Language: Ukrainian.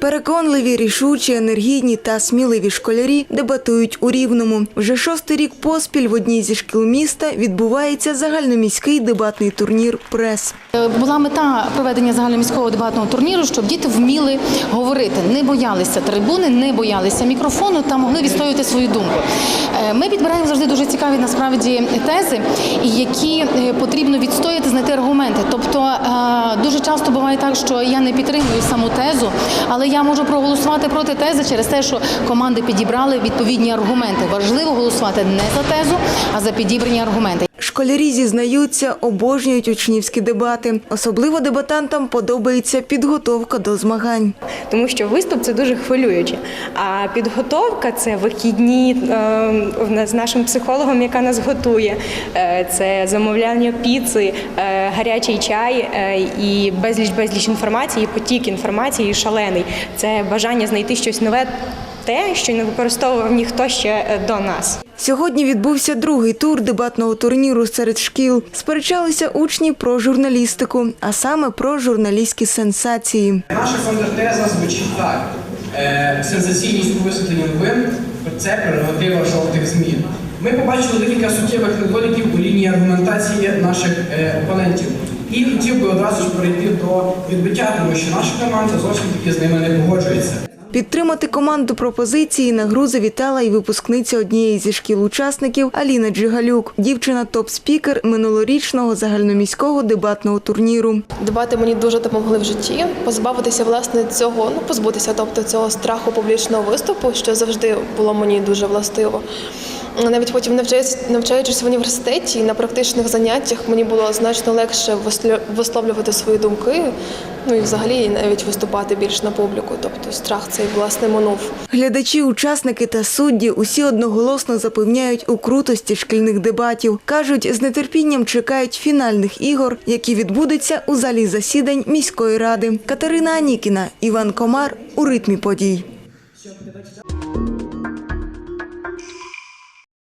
Переконливі, рішучі, енергійні та сміливі школярі дебатують у Рівному. Вже шостий рік поспіль в одній зі шкіл міста відбувається загальноміський дебатний турнір «Прес». Е, Була мета проведення загальноміського дебатного турніру, щоб діти вміли говорити, не боялися трибуни, не боялися мікрофону та могли відстоювати свою думку. Е, Ми підбираємо завжди дуже цікаві насправді тези, які е, потрібно відстояти, знайти аргументи. Тобто дуже часто буває так, що я не підтримую саму тезу, але я можу проголосувати проти тези через те, що команди підібрали відповідні аргументи. Важливо голосувати не за тезу, а за підібрані аргументи. Школярі зізнаються, обожнюють учнівські дебати. Особливо дебатантам подобається підготовка до змагань. тому що виступ це дуже хвилююче. А підготовка це вихідні е, з нашим психологом, яка нас готує. Е, Це замовляння піци, е, гарячий чай е, і безліч безліч інформації, потік інформації шалений. Це бажання знайти щось нове, те, що не використовував ніхто ще е, до нас. Сьогодні відбувся другий тур дебатного турніру серед шкіл. Сперечалися учні про журналістику, а саме про журналістські сенсації. Наша контртеза звучить так. Е, сенсаційність у висвітленні новин це прерогатива жовтих ЗМІ. Ми побачили декілька суттєвих недоліків у лінії аргументації наших е, опонентів. І хотів би одразу ж перейти до відбиття, тому що наша команда зовсім таки з ними не погоджується. Підтримати команду пропозиції на грузи вітала і випускниця однієї зі шкіл-учасників Аліна Джигалюк. Дівчина топ-спікер минулорічного загальноміського дебатного турніру. Дебати мені дуже допомогли в житті позбавитися власне цього, ну позбутися, тобто цього страху публічного виступу, що завжди було мені дуже властиво. Навіть потім навчаючись, в університеті на практичних заняттях мені було значно легше висло- висловлювати свої думки, ну і взагалі навіть виступати більш на публіку. Тобто страх цей власне минув. Глядачі, учасники та судді усі одноголосно запевняють у крутості шкільних дебатів. Кажуть, з нетерпінням чекають фінальних ігор, які відбудуться у залі засідань міської ради. Катерина Анікіна, Іван Комар у ритмі подій.